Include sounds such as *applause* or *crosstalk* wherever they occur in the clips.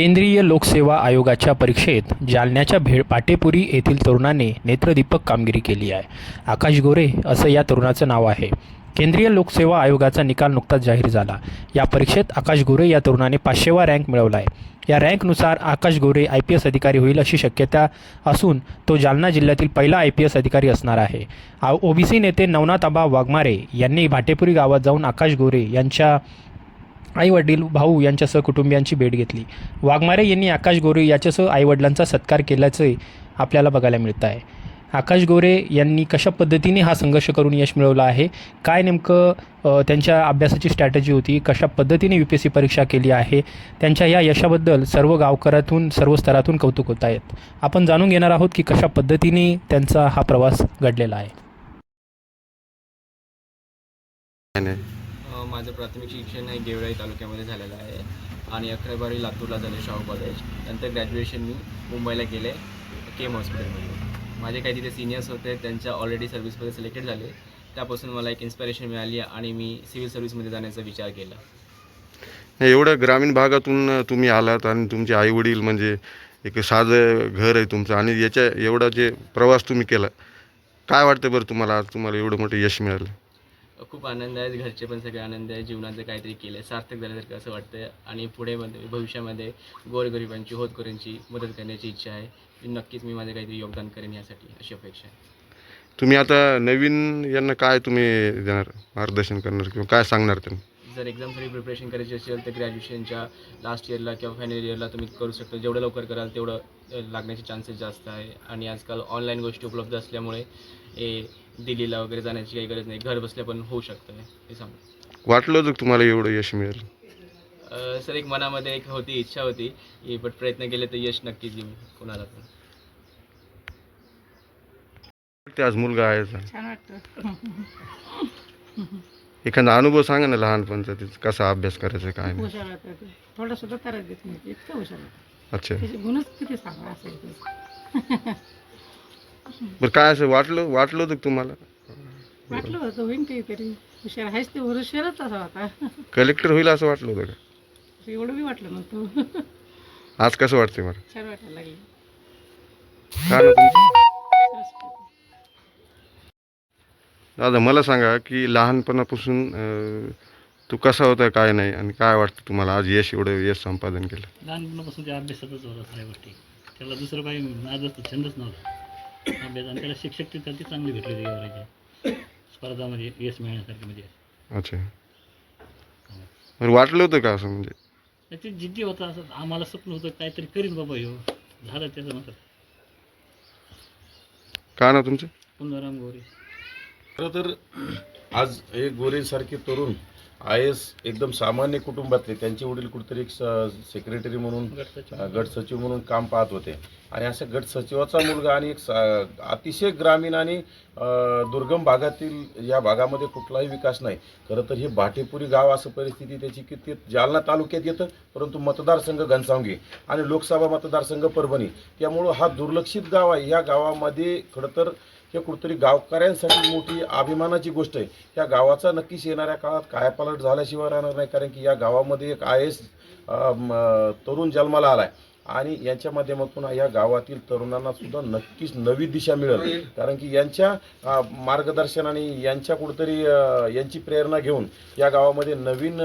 केंद्रीय लोकसेवा आयोगाच्या परीक्षेत जालन्याच्या भेळ पाटेपुरी येथील तरुणाने नेत्रदीपक कामगिरी केली आहे. आकाश गोरे असं या तरुणाचं नाव आहे. केंद्रीय लोकसेवा आयोगाचा निकाल नुकताच जाहीर झाला. या परीक्षेत आकाश गोरे या तरुणाने पाचशेवा रँक मिळवला आहे या रँकनुसार Akash Gore I P S अधिकारी होईल अशी शक्यता असून तो जालना जिल्ह्यातील पहिला आय पी एस अधिकारी असणार आहे. ओबीसी नेते नवनाथ आबा वाघमारे यांनी भाटेपुरी गावात जाऊन आकाश गोरे यांच्या आई वडील भाऊ यांच्यासह कुटुंबियांची भेट घेतली. वाघमारे यांनी आकाश गोरे याच्यासह आईवडिलांचा सत्कार केल्याचे आपल्याला बघायला मिळतं आहे. आकाश गोरे यांनी कशा पद्धतीने हा संघर्ष करून यश मिळवलं आहे? काय नेमकं त्यांच्या अभ्यासाची स्ट्रॅटजी होती? कशा पद्धतीने यू पी एस सी परीक्षा केली आहे? त्यांच्या या यशाबद्दल सर्व गावकऱ्यातून सर्व स्तरातून कौतुक होत आहेत. आपण जाणून घेणार आहोत की कशा पद्धतीने त्यांचा हा प्रवास घडलेला आहे. माझं प्राथमिक शिक्षण हे गेवराई तालुक्यामध्ये झालेलं आहे. आणि अकरा बारावी लातूरला झाले शाहू कॉलेज नंतर ग्रॅज्युएशन मी मुंबईला केले केम हॉस्पिटलमध्ये माझे काही तिथे सिनियर्स होते त्यांच्या ऑलरेडी सर्व्हिसमध्ये सिलेक्टेड झाले. त्यापासून मला एक इन्स्पिरेशन मिळाली आणि मी सिव्हिल सर्व्हिसमध्ये जाण्याचा विचार केला. नाही, एवढं ग्रामीण भागातून तुम्ही आलात आणि तुमचे आईवडील म्हणजे एक साधं घर आहे तुमचं आणि याच्या एवढा जे प्रवास तुम्ही केला काय वाटतं बरं तुम्हाला? आज तुम्हाला एवढं मोठं यश मिळालं? खूप आनंद आहे घरचे पण सगळे आनंद आहे जीवनाचं काहीतरी केलं आहे सार्थक झाल्यासारखं असं वाटतं आणि पुढे मध्ये भविष्यामध्ये गोरगरिबांची होतकऱ्यांची मदत करण्याची इच्छा आहे. नक्कीच मी माझं काहीतरी योगदान करेन यासाठी अशी अपेक्षा आहे. तुम्ही आता नवीन यांना काय तुम्ही देणार? मार्गदर्शन करणार किंवा काय सांगणार त्यांना? जर एक्झामसाठी प्रिपरेशन करायची असेल तर ग्रॅज्युएशनच्या लास्ट इयरला किंवा फायनल इयरला तुम्ही करू शकता. जेवढं लवकर कराल तेवढं लागण्याचे चान्सेस जास्त आहे. आणि आजकाल ऑनलाईन गोष्टी उपलब्ध असल्यामुळे हे दिल्लीला वगैरे जाण्याची काही गरज नाही. घर बसल्या पण होऊ शकतं हे सांगू. वाटलं होतं का तुम्हाला एवढं यश मिळेल? सर एक मनामध्ये एक होती इच्छा होती. की बट प्रयत्न केले तर यश नक्कीच येईल. कोणाला पण. ते आज मुलगा आहे. छान वाटतं. *laughs* एखादा अनुभव सांगा ना लहानपणचा तिचा कसा अभ्यास करायचा काय नाही. हुशार होतं ते. थोडं सुद्धा त्रास देत नाही ते इतकं हुशार होतं अच्छा. त्याचे गुणच किती सांगा असेल ते. बरं काय असं वाटलं वाटलं होतं का तुम्हाला? वाटलं होतं होईन काहीतरी. हुशार आहेच ते हुशारच असा होता कलेक्टर होईल असं वाटलं होतं का? एवढं बी वाटलं नव्हतं. आज कसं वाटतंय मला? छान वाटायला लागले. काय ना तुमचं. दादा मला सांगा की लहानपणापासून तू कसा होता काय नाही आणि काय वाटतं तुम्हाला आज यश एवढं यश संपादन केलं? लहानपणापासून त्या अभ्यासातच होता सगळ्या गोष्टी. त्याला दुसरं काही नादच छंदच नव्हता. अभ्यास आणि त्याला शिक्षक ते त्याची चांगली भेटली होती गेवरायची स्पर्धामध्ये यश मिळण्यासारखी म्हणजे. अच्छा. बरं वाटलं होतं का असं म्हणजे? त्याची जिद्दी होता असं आम्हाला स्वप्न होतं काहीतरी करीन बाबा ह्यो. झालं त्याचं नंतर का ना तुमचं? पुनराम गोरे. खरं तर आज हे गोरेसारखे तरुण आय एस एकदम सामान्य कुटुंबातले त्यांचे वडील कुठेतरी एक सेक्रेटरी म्हणून गट सचिव. म्हणून काम पाहत होते. आणि अशा गट सचिवाचा मुलगा आणि एक अतिशय ग्रामीण आणि दुर्गम भागातील या भागामध्ये कुठलाही विकास नाही. खरं तर हे भाटेपुरी गाव असं परिस्थिती त्याची की ते जालना तालुक्यात येतं परंतु मतदारसंघ घनसावंगी आणि लोकसभा मतदारसंघ परभणी. त्यामुळं हा दुर्लक्षित गाव आहे. या गावामध्ये खरं तर हे कुठंतरी गावकऱ्यांसाठी मोठी अभिमानाची गोष्ट आहे. या गावाचा नक्कीच येणाऱ्या काळात कायापालट झाल्याशिवाय राहणार नाही कारण की या गावामध्ये एक आय एस तरुण जन्माला आला आहे आणि यांच्या माध्यमातून या गावातील तरुणांना सुद्धा नक्कीच नवी दिशा मिळेल. कारण की यांच्या मार्गदर्शन मार्गदर्शनाने यांच्या कुठंतरी यांची प्रेरणा घेऊन या गावामध्ये नवीन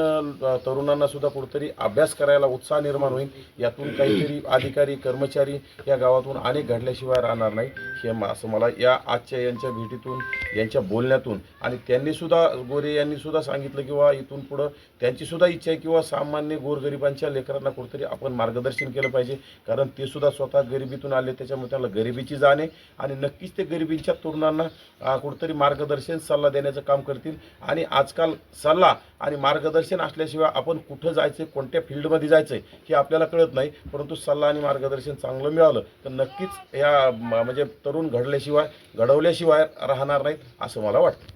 तरुणांना सुद्धा कुठेतरी अभ्यास करायला उत्साह निर्माण होईल. यातून काहीतरी अधिकारी कर्मचारी या गावातून अनेक घडल्याशिवाय राहणार नाही हे असं मला या आजच्या यांच्या भेटीतून यांच्या बोलण्यातून आणि त्यांनी सुद्धा गोरे यांनी सुद्धा सांगितलं किंवा इथून पुढं त्यांची सुद्धा इच्छा आहे किंवा सामान्य गोरगरिबांच्या लेकरांना कुठंतरी आपण मार्गदर्शन केलं पाहिजे. कारण ते सुद्धा स्वतः गरिबीतून आले त्याच्यामुळे त्यांना गरिबीची जाण आहे. आणि नक्कीच ते गरिबींच्या तरुणांना कुठंतरी मार्गदर्शन सल्ला देण्याचं काम करतील. आणि आजकाल सल्ला आणि मार्गदर्शन असल्याशिवाय आपण कुठं जायचं कोणत्या फील्डमध्ये जायचं हे आपल्याला कळत नाही. परंतु सल्ला आणि मार्गदर्शन चांगलं मिळालं तर नक्कीच या म्हणजे तरुण घडल्याशिवाय घडवल्याशिवाय राहणार नाहीत असं मला वाटतं.